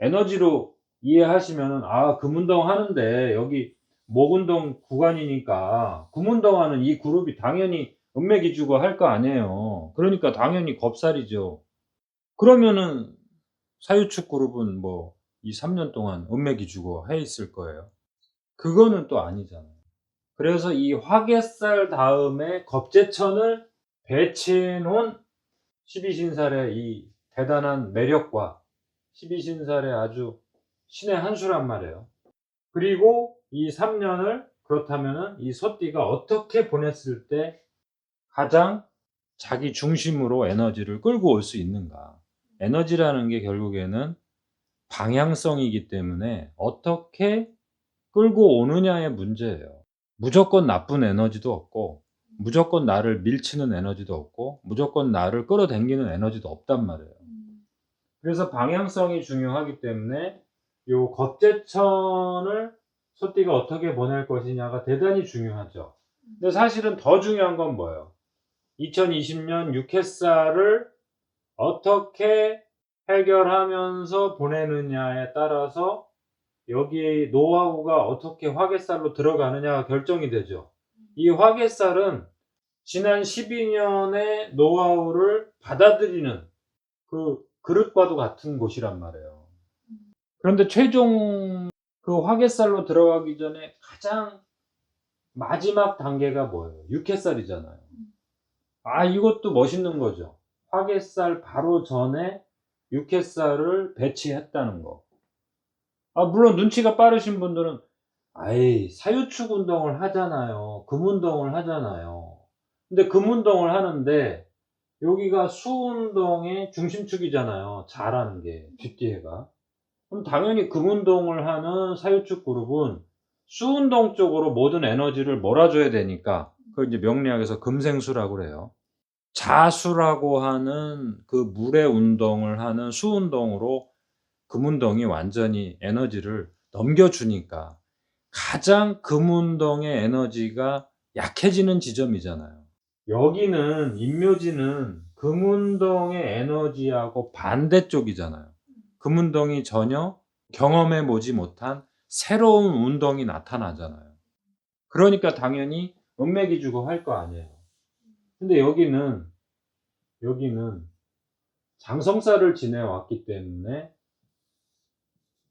에너지로 이해하시면은 아 금운동 하는데 여기 목운동 구간이니까 금운동 하는 이 그룹이 당연히 은맥이주고 할 거 아니에요. 그러니까 당연히 겁살이죠. 그러면은 사유축 그룹은 뭐 이 3년 동안 은맥이주고 해 있을 거예요. 그거는 또 아니잖아요. 그래서 이 화개살 다음에 겁재천을 배치해 놓은 12신살의 이 대단한 매력과 12신살의 아주 신의 한 수란 말이에요. 그리고 이 3년을 그렇다면은 이 소띠가 어떻게 보냈을 때 가장 자기 중심으로 에너지를 끌고 올 수 있는가. 에너지라는 게 결국에는 방향성이기 때문에 어떻게 끌고 오느냐의 문제예요. 무조건 나쁜 에너지도 없고, 무조건 나를 밀치는 에너지도 없고, 무조건 나를 끌어당기는 에너지도 없단 말이에요. 그래서 방향성이 중요하기 때문에 요 겁재천을 소띠가 어떻게 보낼 것이냐가 대단히 중요하죠. 근데 사실은 더 중요한 건 뭐예요? 2020년 6햇살을 어떻게 해결하면서 보내느냐에 따라서 여기에 노하우가 어떻게 화개살로 들어가느냐가 결정이 되죠. 이 화개살은 지난 12년의 노하우를 받아들이는 그 그릇과도 같은 곳이란 말이에요. 그런데 최종 그 화개살로 들어가기 전에 가장 마지막 단계가 뭐예요? 육회살이잖아요. 아, 이것도 멋있는 거죠. 화개살 바로 전에 육회살을 배치했다는 거. 아, 물론 눈치가 빠르신 분들은 아이, 사유축 운동을 하잖아요. 금 운동을 하잖아요. 근데 금 운동을 하는데 여기가 수 운동의 중심축이잖아요. 잘하는 게 뒷뒤에가. 그럼 당연히 금 운동을 하는 사유축 그룹은 수 운동 쪽으로 모든 에너지를 몰아줘야 되니까 그 이제 명리학에서 금생수라고 그래요. 자수라고 하는 그 물의 운동을 하는 수 운동으로 금 운동이 완전히 에너지를 넘겨주니까 가장 금 운동의 에너지가 약해지는 지점이잖아요. 여기는 인묘지는 금 운동의 에너지하고 반대쪽이잖아요. 금 운동이 전혀 경험해 보지 못한 새로운 운동이 나타나잖아요. 그러니까 당연히 은맥이 주고 할 거 아니에요. 근데 여기는 여기는 장성사를 지내왔기 때문에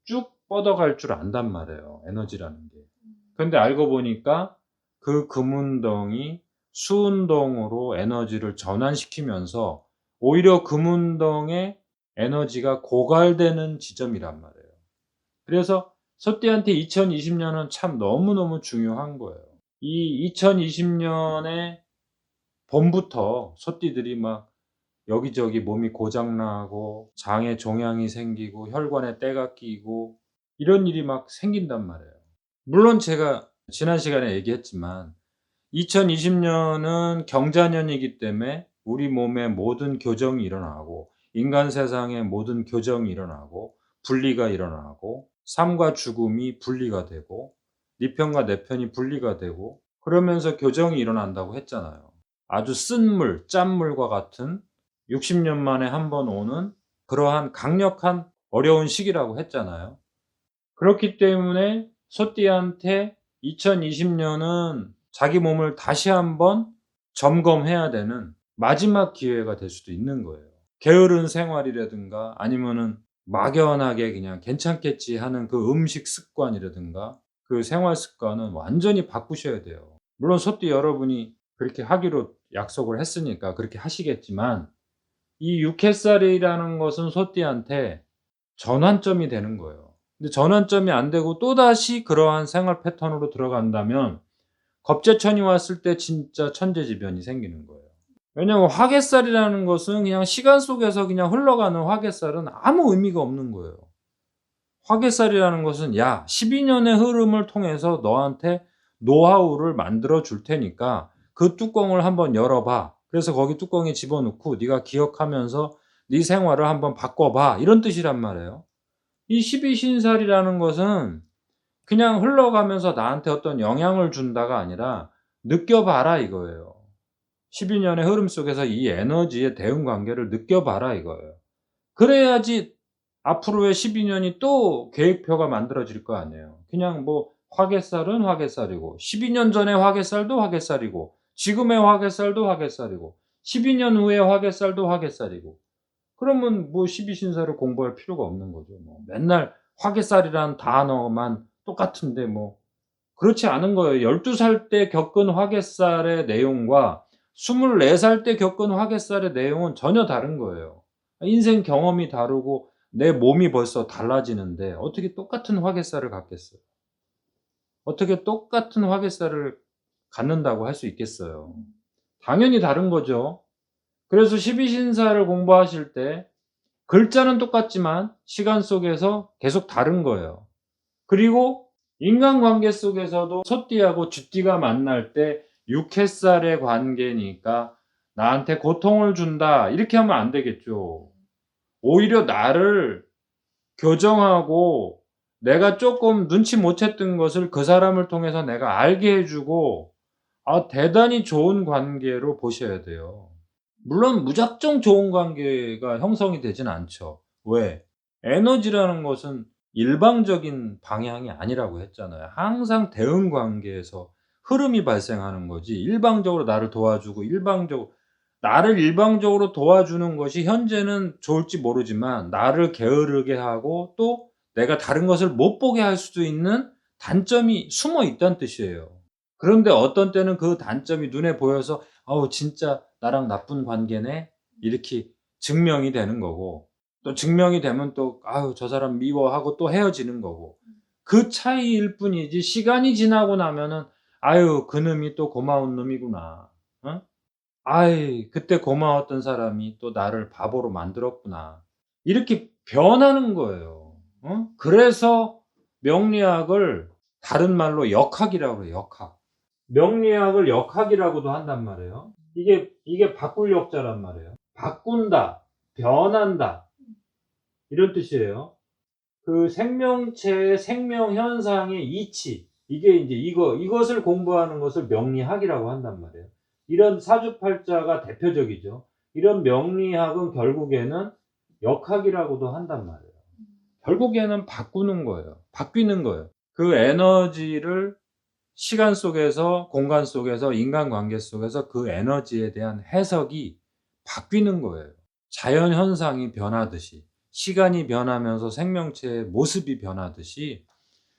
쭉 뻗어갈 줄 안단 말이에요. 에너지라는 게. 근데 알고 보니까 그 금운동이 수운동으로 에너지를 전환시키면서 오히려 금운동의 에너지가 고갈되는 지점이란 말이에요. 그래서 소띠한테 2020년은 참 너무너무 중요한 거예요. 이 2020년에 봄부터 소띠들이 막 여기저기 몸이 고장나고 장에 종양이 생기고 혈관에 때가 끼고 이런 일이 막 생긴단 말이에요. 물론 제가 지난 시간에 얘기했지만 2020년은 경자년이기 때문에 우리 몸의 모든 교정이 일어나고 인간 세상의 모든 교정이 일어나고 분리가 일어나고 삶과 죽음이 분리가 되고 네 편과 내 편이 분리가 되고 그러면서 교정이 일어난다고 했잖아요. 아주 쓴물, 짠물과 같은 60년 만에 한 번 오는 그러한 강력한 어려운 시기라고 했잖아요. 그렇기 때문에 소띠한테 2020년은 자기 몸을 다시 한번 점검해야 되는 마지막 기회가 될 수도 있는 거예요. 게으른 생활이라든가 아니면은 막연하게 그냥 괜찮겠지 하는 그 음식 습관이라든가 그 생활 습관은 완전히 바꾸셔야 돼요. 물론 소띠 여러분이 그렇게 하기로 약속을 했으니까 그렇게 하시겠지만 이 육햇살이라는 것은 소띠한테 전환점이 되는 거예요. 근데 전환점이 안 되고 또다시 그러한 생활 패턴으로 들어간다면 겁재천이 왔을 때 진짜 천재지변이 생기는 거예요. 왜냐면 화개살이라는 것은 그냥 시간 속에서 그냥 흘러가는 화개살은 아무 의미가 없는 거예요. 화개살이라는 것은 야 12년의 흐름을 통해서 너한테 노하우를 만들어 줄 테니까 그 뚜껑을 한번 열어봐. 그래서 거기 뚜껑에 집어넣고 네가 기억하면서 네 생활을 한번 바꿔봐. 이런 뜻이란 말이에요. 이 12신살이라는 것은 그냥 흘러가면서 나한테 어떤 영향을 준다가 아니라 느껴봐라 이거예요. 12년의 흐름 속에서 이 에너지의 대응 관계를 느껴봐라 이거예요. 그래야지 앞으로의 12년이 또 계획표가 만들어질 거 아니에요. 그냥 뭐 화개살은 화개살이고 12년 전에 화개살도 화개살이고 지금의 화개살도 화개살이고 12년 후의 화개살도 화개살이고 그러면 뭐 12신사를 공부할 필요가 없는 거죠. 뭐 맨날 화개살이라는 단어만 똑같은데 뭐 그렇지 않은 거예요. 12살 때 겪은 화개살의 내용과 24살 때 겪은 화개살의 내용은 전혀 다른 거예요. 인생 경험이 다르고 내 몸이 벌써 달라지는데 어떻게 똑같은 화개살을 갖겠어요? 어떻게 똑같은 화개살을 갖는다고 할 수 있겠어요? 당연히 다른 거죠. 그래서 12신사를 공부하실 때 글자는 똑같지만 시간 속에서 계속 다른 거예요. 그리고 인간관계 속에서도 소띠하고 쥐띠가 만날 때 육햇살의 관계니까 나한테 고통을 준다 이렇게 하면 안 되겠죠. 오히려 나를 교정하고 내가 조금 눈치 못 챘던 것을 그 사람을 통해서 내가 알게 해주고 아 대단히 좋은 관계로 보셔야 돼요. 물론 무작정 좋은 관계가 형성이 되진 않죠. 왜? 에너지라는 것은 일방적인 방향이 아니라고 했잖아요. 항상 대응 관계에서 흐름이 발생하는 거지. 일방적으로 나를 도와주고 일방적으로 나를 일방적으로 도와주는 것이 현재는 좋을지 모르지만 나를 게으르게 하고 또 내가 다른 것을 못 보게 할 수도 있는 단점이 숨어 있다는 뜻이에요. 그런데 어떤 때는 그 단점이 눈에 보여서 아우 진짜 나랑 나쁜 관계네 이렇게 증명이 되는 거고 또 증명이 되면 또 아유 저 사람 미워하고 또 헤어지는 거고. 그 차이일 뿐이지 시간이 지나고 나면은 아유 그놈이 또 고마운 놈이구나. 어? 아이 그때 고마웠던 사람이 또 나를 바보로 만들었구나. 이렇게 변하는 거예요. 어? 그래서 명리학을 다른 말로 역학이라고 해요 역학. 명리학을 역학이라고도 한단 말이에요. 이게 이게 바꿀 역자란 말이에요. 바꾼다 변한다 이런 뜻이에요. 그 생명체의 생명 현상의 이치 이게 이제 이거 이것을 공부하는 것을 명리학이라고 한단 말이에요. 이런 사주팔자가 대표적이죠. 이런 명리학은 결국에는 역학이라고도 한단 말이에요. 결국에는 바꾸는 거예요. 바뀌는 거예요. 그 에너지를 시간 속에서 공간 속에서 인간 관계 속에서 그 에너지에 대한 해석이 바뀌는 거예요. 자연 현상이 변하듯이 시간이 변하면서 생명체의 모습이 변하듯이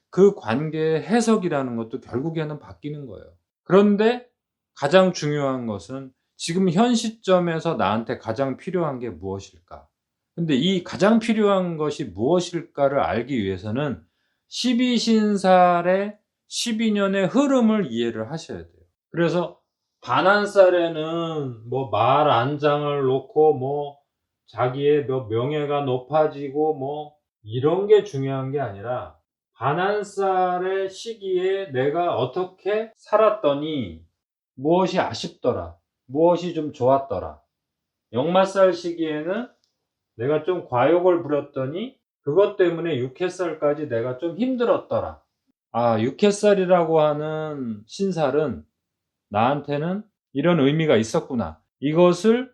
그 관계의 해석이라는 것도 결국에는 바뀌는 거예요. 그런데 가장 중요한 것은 지금 현 시점에서 나한테 가장 필요한 게 무엇일까? 근데 이 가장 필요한 것이 무엇일까를 알기 위해서는 12신살의 12년의 흐름을 이해를 하셔야 돼요. 그래서 반한살에는 뭐 말 안장을 놓고 뭐 자기의 뭐 명예가 높아지고 뭐 이런 게 중요한 게 아니라 반한 살의 시기에 내가 어떻게 살았더니 무엇이 아쉽더라 무엇이 좀 좋았더라. 역마살 시기에는 내가 좀 과욕을 부렸더니 그것 때문에 육햇살까지 내가 좀 힘들었더라. 아 육햇살이라고 하는 신살은 나한테는 이런 의미가 있었구나. 이것을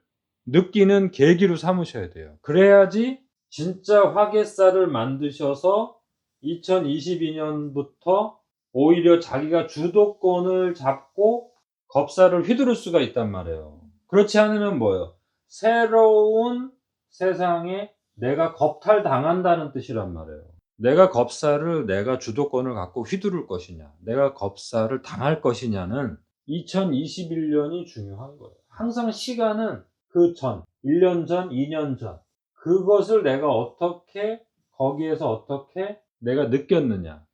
느끼는 계기로 삼으셔야 돼요. 그래야지 진짜 화개살을 만드셔서 2022년부터 오히려 자기가 주도권을 잡고 겁살을 휘두를 수가 있단 말이에요. 그렇지 않으면 뭐예요? 새로운 세상에 내가 겁탈 당한다는 뜻이란 말이에요. 내가 겁살을 내가 주도권을 갖고 휘두를 것이냐, 내가 겁살을 당할 것이냐는 2021년이 중요한 거예요. 항상 시간은 그 전, 1년 전, 2년 전, 그것을 내가 어떻게, 거기에서 어떻게 내가 느꼈느냐.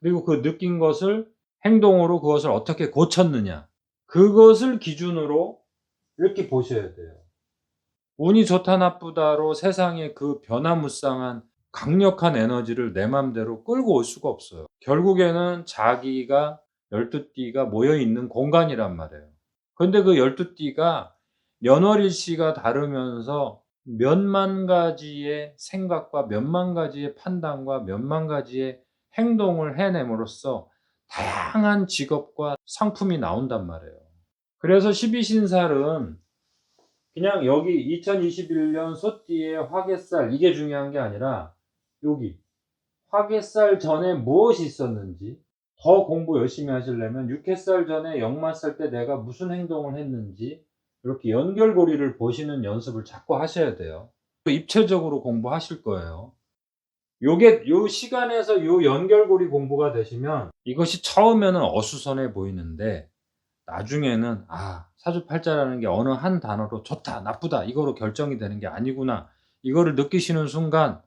그리고 그 느낀 것을 행동으로 그것을 어떻게 고쳤느냐. 그것을 기준으로 이렇게 보셔야 돼요. 운이 좋다 나쁘다로 세상의 그 변화무쌍한 강력한 에너지를 내 맘대로 끌고 올 수가 없어요. 결국에는 자기가 12띠가 모여 있는 공간이란 말이에요. 근데 그 12띠가 연월일시가 다르면서 몇만 가지의 생각과 몇만 가지의 판단과 몇만 가지의 행동을 해냄으로써 다양한 직업과 상품이 나온단 말이에요. 그래서 12신살은 그냥 여기 2021년 소띠의 화개살 이게 중요한 게 아니라 여기 화개살 전에 무엇이 있었는지 더 공부 열심히 하시려면 6회살 전에 역마살 때 내가 무슨 행동을 했는지 이렇게 연결고리를 보시는 연습을 자꾸 하셔야 돼요. 입체적으로 공부하실 거예요. 요게 요 시간에서 요 연결고리 공부가 되시면 이것이 처음에는 어수선해 보이는데 나중에는 아 사주팔자라는 게 어느 한 단어로 좋다 나쁘다 이거로 결정이 되는 게 아니구나 이거를 느끼시는 순간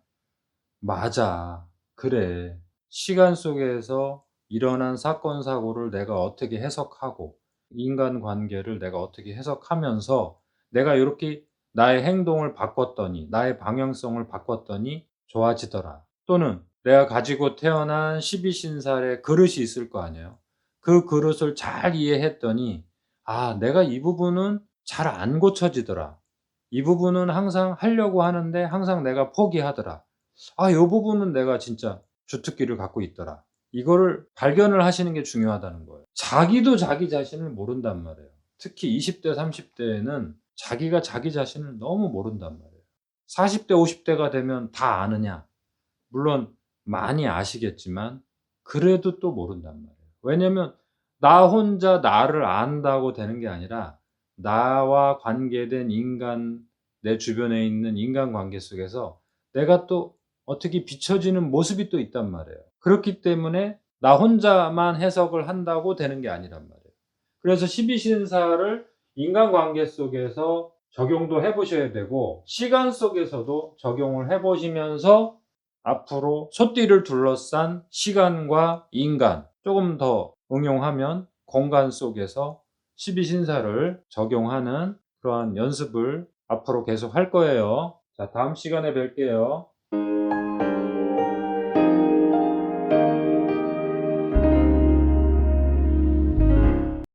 맞아 그래 시간 속에서 일어난 사건 사고를 내가 어떻게 해석하고 인간관계를 내가 어떻게 해석하면서 내가 이렇게 나의 행동을 바꿨더니 나의 방향성을 바꿨더니 좋아지더라. 또는 내가 가지고 태어난 12신살의 그릇이 있을 거 아니에요. 그 그릇을 잘 이해했더니 아 내가 이 부분은 잘 안 고쳐지더라. 이 부분은 항상 하려고 하는데 항상 내가 포기하더라. 아, 이 부분은 내가 진짜 주특기를 갖고 있더라. 이거를 발견을 하시는 게 중요하다는 거예요. 자기도 자기 자신을 모른단 말이에요. 특히 20대, 30대에는 자기가 자기 자신을 너무 모른단 말이에요. 40대, 50대가 되면 다 아느냐? 물론 많이 아시겠지만 그래도 또 모른단 말이에요. 왜냐면 나 혼자 나를 안다고 되는 게 아니라 나와 관계된 인간, 내 주변에 있는 인간 관계 속에서 내가 또 어떻게 비춰지는 모습이 또 있단 말이에요. 그렇기 때문에 나 혼자만 해석을 한다고 되는 게 아니란 말이에요. 그래서 12신사를 인간관계 속에서 적용도 해보셔야 되고 시간 속에서도 적용을 해보시면서 앞으로 소띠를 둘러싼 시간과 인간 조금 더 응용하면 공간 속에서 12신사를 적용하는 그러한 연습을 앞으로 계속 할 거예요. 자, 다음 시간에 뵐게요.